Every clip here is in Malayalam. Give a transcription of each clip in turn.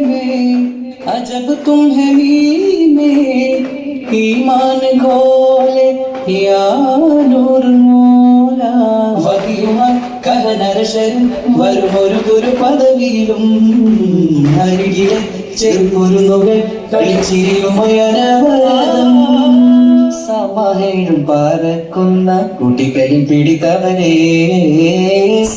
में अजब तुम है मी में ईमान खोले या नूर മോല വഹിയുമായി കഹനരശരും വരുമൊരു ഗുരു പദവിയിലും അരികിലെ ചെറുപുരുന്നുകൾ കളിച്ചിരിയുമയനവരതം സമഹേഴും പറക്കുന്ന കുട്ടികളിൽ പിടിത്തവരെ.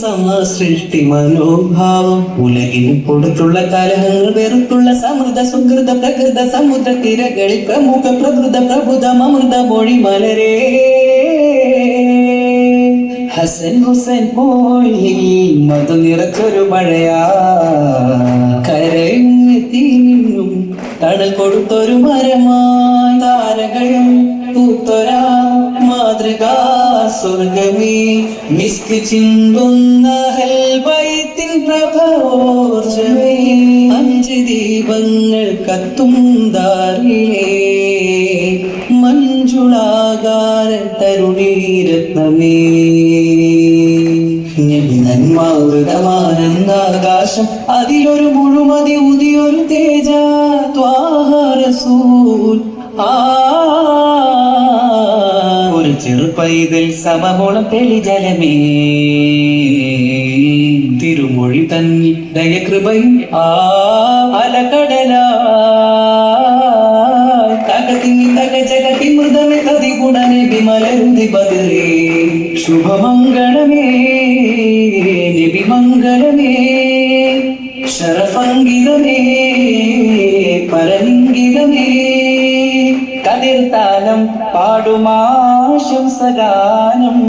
സമസൃഷ്ടി മനോഭാവം ഉലകിന് കൊടുത്തുള്ള കലഹങ്ങൾ വെറുത്തുള്ള സമൃദ്ധ സുഹൃത പ്രകൃത സമുദ്ര തിരകളിൽ പ്രമുഖ പ്രകൃത പ്രഭുത അമൃത മൊഴി മലരേ. ഹസൻ ഹുസൈൻ പോയി മധു നിറച്ചൊരു മഴയാ. കരയും എത്തി നിന്നും തണൽ കൊടുത്തൊരു മരമായി. താരകളും പൂത്തൊരാ മാതൃകാ സ്വർഗമേ മിസ്ക് ചിന്തുന്ന ഹെൽബൈത്തിൻ പ്രഭോർജമേ അഞ്ച് ദീപങ്ങൾ കത്തും ദാരിലേ മഞ്ജുളാകാര തരുണീരത്നമേ. നന്മാവൃതമാനന്ദാകാശം അതിലൊരു മുഴുമതി ഉദിയൊരു തേജ ത്വാഹരസൂൽ ആ ചെറുപൈതൽ സമമോളം തെളിജലമേ. തിരുമൊഴി തന്നിൽ ദയകൃപയും ആ ശുഭമംഗളമേ നബിമംഗളമേ ശരഫംഗിതമേ കതിർത്താലം പാടുമാശംസഗാനം